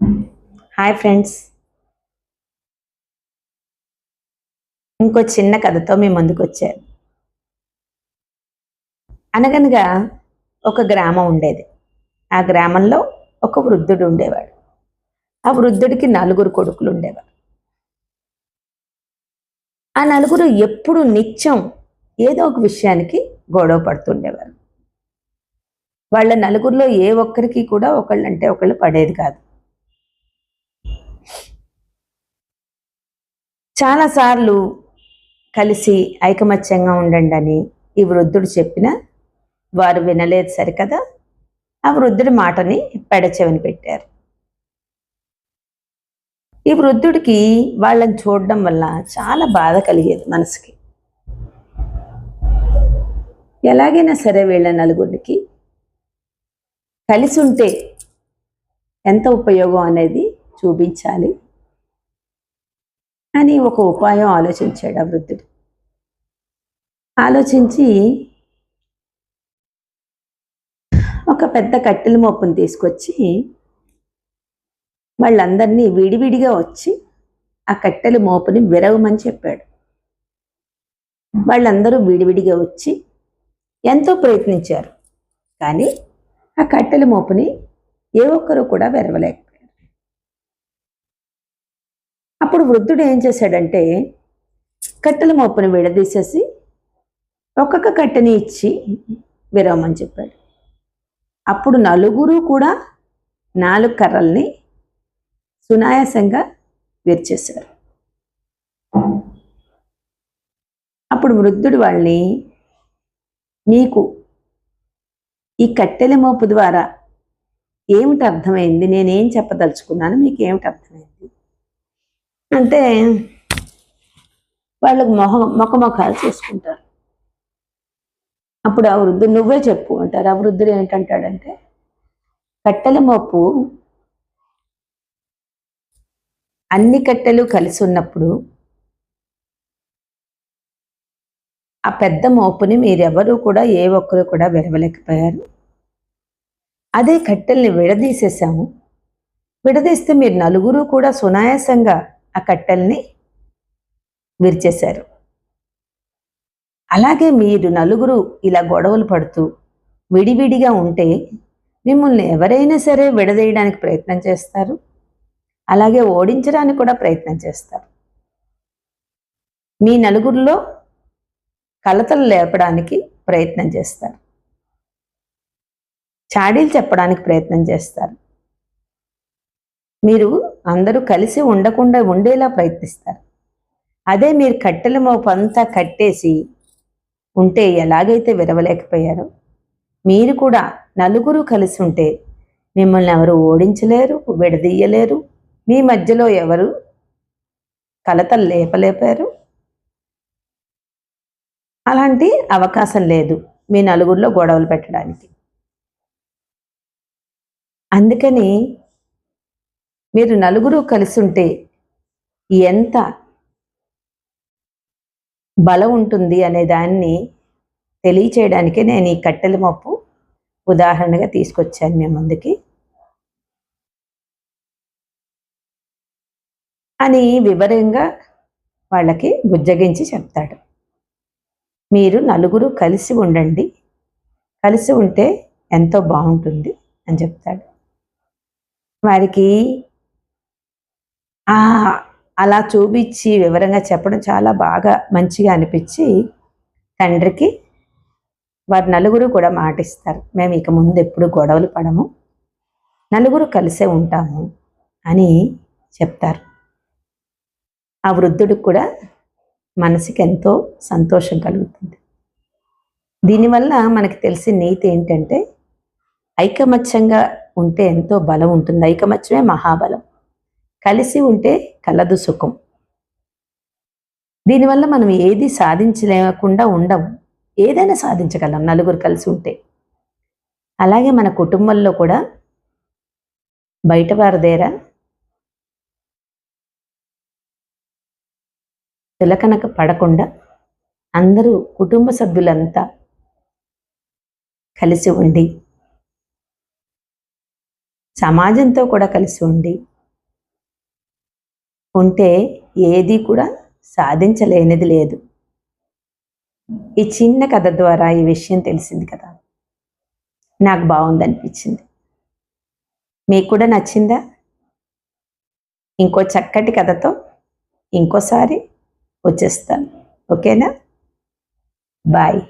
Hi friends. ఇంకో చిన్న కథతో మీ ముందుకు వచ్చారు అనగనగా ఒక గ్రామం ఉండేది. ఆ గ్రామంలో ఒక వృద్ధుడు ఉండేవాడు. ఆ వృద్ధుడికి నలుగురు కొడుకులు ఉండేవారు ఆ నలుగురు ఎప్పుడు నిత్యం ఏదో ఒక విషయానికి గొడవ పడుతుండేవారు. వాళ్ళ నలుగురిలో ఏ ఒక్కరికి కూడా ఒకళ్ళంటే ఒకళ్ళు పడేది కాదు. చాలాసార్లు కలిసి ఐకమత్యంగా ఉండండి అని ఈ వృద్ధుడు చెప్పిన వారు వినలేదు సరికదా? ఆ వృద్ధుడి మాటని పెడచెవిని పెట్టారు. ఈ వృద్ధుడికి వాళ్ళని చూడడం వల్ల చాలా బాధ కలిగేది మనసుకి. ఎలాగైనా సరే వీళ్ళ నలుగురికి కలిసి ఉంటే ఎంత ఉపయోగం అనేది చూపించాలి. అని ఒక ఉపాయం ఆలోచించాడు ఆ వృద్ధుడు. ఆలోచించి ఒక పెద్ద కట్టెల మోపును తీసుకొచ్చి వాళ్ళందరినీ విడివిడిగా వచ్చి ఆ కట్టెల మోపుని విరవమని చెప్పాడు. వాళ్ళందరూ విడివిడిగా వచ్చి ఎంతో ప్రయత్నించారు. కానీ ఆ కట్టెల మోపుని ఏ ఒక్కరు కూడా విరవలేక అప్పుడు వృద్ధుడు ఏం చేశాడంటే కట్టెల మోపుని విడదీసేసి ఒక్కొక్క కట్టెని ఇచ్చి విరవమని చెప్పాడు. అప్పుడు నలుగురు కూడా నాలుగు కర్రల్ని సునాయాసంగా విరిచేశారు. అప్పుడు వృద్ధుడు వాళ్ళని మీకు ఈ కట్టెల మోపు ద్వారా ఏమిటి అర్థమైంది? నేనేం చెప్పదలుచుకున్నాను? మీకు ఏమిటి అర్థమైంది? అంటే వాళ్ళకు మొహ ముఖముఖాలు చేసుకుంటారు. అప్పుడు ఆ వృద్ధుడు నువ్వే చెప్పు అంటారు. ఆ వృద్ధుడు ఏంటంటాడంటే కట్టెల మోపు అన్ని కట్టెలు కలిసి ఉన్నప్పుడు ఆ పెద్ద మోపుని మీరెవరూ కూడా ఏ ఒక్కరు కూడా విరవలేకపోయారు. అదే కట్టెల్ని విడదీసేసాము విడదీస్తే మీరు నలుగురు కూడా సునాయాసంగా ఆ కట్టెల్ని విరిచేశారు. అలాగే మీరు నలుగురు ఇలా గొడవలు పడుతూ విడివిడిగా ఉంటే మిమ్మల్ని ఎవరైనా సరే విడదీయడానికి ప్రయత్నం చేస్తారు. అలాగే ఓడించడానికి కూడా ప్రయత్నం చేస్తారు. మీ నలుగురిలో కలతలు లేపడానికి ప్రయత్నం చేస్తారు. చాడీలు చెప్పడానికి ప్రయత్నం చేస్తారు. మీరు అందరూ కలిసి ఉండకుండా ఉండేలా ప్రయత్నిస్తారు. అదే మీరు కట్టెల మోపు అంతా కట్టేసి ఉంటే ఎలాగైతే విరవలేకపోయారో మీరు కూడా నలుగురు కలిసి ఉంటే మిమ్మల్ని ఎవరు ఓడించలేరు విడదీయలేరు మీ మధ్యలో ఎవరు కలతలు లేపలేపారు? అలాంటి అవకాశం లేదు మీ నలుగురిలో గొడవలు పెట్టడానికి. అందుకని మీరు నలుగురు కలిసి ఉంటే ఎంత బలం ఉంటుంది అనే దాన్ని తెలియచేయడానికే నేను ఈ కట్టెల మప్పు ఉదాహరణగా తీసుకొచ్చాను మీ ముందుకి. అని వివరంగా వాళ్ళకి బుజ్జగించి చెప్తాడు. మీరు నలుగురు కలిసి ఉండండి. కలిసి ఉంటే ఎంతో బాగుంటుంది అని చెప్తాడు. వారికి అలా చూపించి వివరంగా చెప్పడం చాలా బాగా మంచిగా అనిపించి తండ్రికి వారు నలుగురు కూడా మాటిస్తారు. మేము ఇక ముందు ఎప్పుడు గొడవలు పడము నలుగురు కలిసే ఉంటాము అని చెప్తారు. ఆ వృద్ధుడికి కూడా మనసుకి ఎంతో సంతోషం కలుగుతుంది. దీనివల్ల మనకి తెలిసిన నీతి ఏంటంటే ఐకమత్యంగా ఉంటే ఎంతో బలం ఉంటుంది. ఐకమత్యమే మహాబలం. కలిసి ఉంటే కలదు సుఖం. దీనివల్ల మనం ఏది సాధించలేకుండా ఉండము. ఏదైనా సాధించగలం నలుగురు కలిసి ఉంటే. అలాగే మన కుటుంబంలో కూడా బయట వారి దగ్గర తిలకనక పడకుండా అందరూ కుటుంబ సభ్యులంతా కలిసి ఉండి సమాజంతో కూడా కలిసి ఉండి ఉంటే ఏది కూడా సాధించలేనిది లేదు. ఈ చిన్న కథ ద్వారా ఈ విషయం తెలిసింది కదా. నాకు బాగుంది అనిపించింది మీకు కూడా నచ్చిందా? ఇంకో చక్కటి కథతో ఇంకోసారి వచ్చేస్తాను. ఓకేనా? బాయ్.